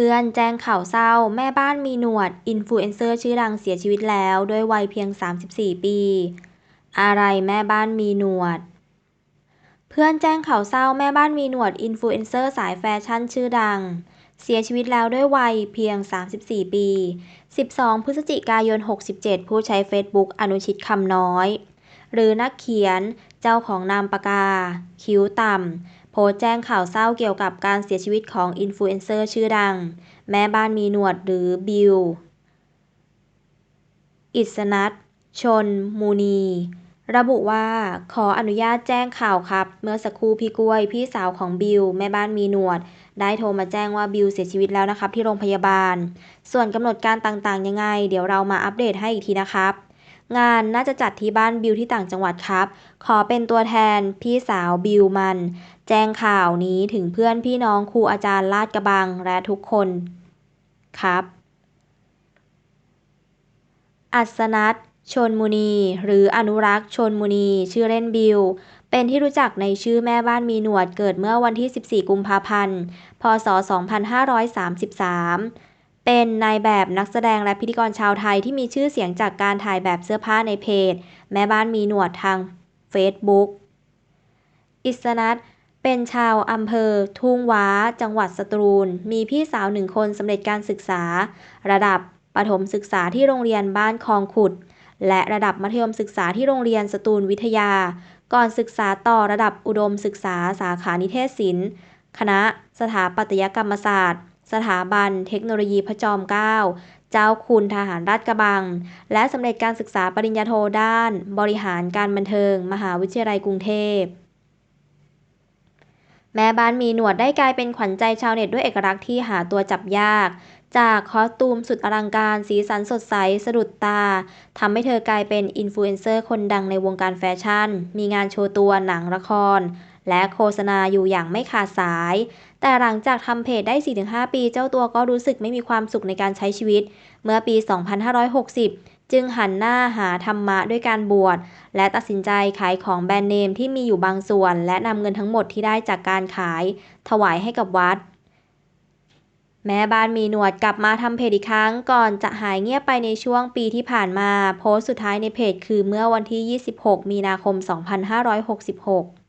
พื่อนแจ้งข่าวเศร้า แม่บ้านมีหนวด อินฟลูเอนเซอร์ชื่อดังเสียชีวิตแล้วด้วยวัยเพียง 34 ปี อะไรแม่บ้านมีหนวด เพื่อนแจ้งข่าวเศร้าแม่บ้านมีหนวด อินฟลูเอนเซอร์สายแฟชั่นชื่อดัง เสียชีวิตแล้วด้วยวัยเพียง 34 ปี 12 พฤศจิกายน 67 ผู้ใช้เฟซบุ๊กอนุชิตคำน้อย หรือนักเขียนเจ้าของนามปากกา คิ้วต่ำ พสต์แจ้งข่าวเศร้าเกี่ยวกับการเสียชีวิตของอินฟลูเอนเซอร์ชื่อดัง แม่บ้านมีหนวดหรือบิล อิสนัทชน มูนี ระบุว่า ขออนุญาตแจ้งข่าวครับ เมื่อสักครู่พี่กล้วย พี่สาวของบิล แม่บ้านมีหนวด ได้โทรมาแจ้งว่าบิลเสียชีวิตแล้วนะครับที่โรงพยาบาล ส่วนกำหนดการต่างๆยังไง เดี๋ยวเรามาอัปเดตให้อีกทีนะครับ งานน่าจะจัดที่บ้านบิลที่ต่างจังหวัดครับ ขอเป็นตัวแทนพี่สาวบิลมัน แจ้งข่าวนี้ถึงเพื่อนพี่น้องครูอาจารย์ลาดกระบังและทุกคนครับ อัศนัทชนมุนี หรืออนุรักษ์ชนมุนี ชื่อเล่นบิลเป็นที่รู้จักในชื่อแม่บ้านมีหนวดเกิดเมื่อวันที่ 14 กุมภาพันธ์ พศ 2533 เป็นนายแบบนักแสดงและพิธีกรชาวไทยที่มีชื่อเสียงจากการถ่ายแบบเสื้อผ้าในเพจ แม่บ้านมีหนวดทางเฟซบุ๊กอิสนัทเป็นชาวอำเภอ ทุ่งว้า จังหวัดสตูล มีพี่สาวหนึ่งคนสำเร็จการศึกษา ระดับประถมศึกษาที่โรงเรียนบ้านคลองขุด และระดับมัธยมศึกษาที่โรงเรียนสตูลวิทยา ก่อนศึกษาต่อระดับอุดมศึกษาสาขานิเทศศิลป์ คณะสถาปัตยกรรมศาสตร์ สถาบันเทคโนโลยีพระจอมเกล้า เจ้าคุณทหารราชกระบัง และสำเร็จการศึกษาปริญญาโทด้าน บริหารการบันเทิง มหาวิทยาลัยกรุงเทพ แม่บ้านมีหนวดได้กลายเป็นขวัญใจชาวเน็ตด้วยเอกลักษณ์ที่หาตัวจับยาก จากคอสตูมสุดอลังการ สีสันสดใส สะดุดตาทำให้เธอกลายเป็นอินฟลูเอนเซอร์คนดังในวงการแฟชั่น มีงานโชว์ตัวหนังละคร และโฆษณาอยู่อย่างไม่ขาดสาย แต่หลังจากทำเพจได้ 4-5 ปี เจ้าตัวก็รู้สึกไม่มีความสุขในการใช้ชีวิต เมื่อปี 2560 จึงหันหน้าหาธรรมะด้วยการบวช และตัดสินใจขายของแบรนด์เนมที่มีอยู่บางส่วน และนำเงินทั้งหมดที่ได้จากการขาย ถวายให้กับวัดแม่บ้านมีหนวดกลับมาทำเพจอีกครั้ง ก่อนจะหายเงียบไปในช่วงปีที่ผ่านมา โพสต์สุดท้ายในเพจคือเมื่อวันที่ 26 มีนาคม 2566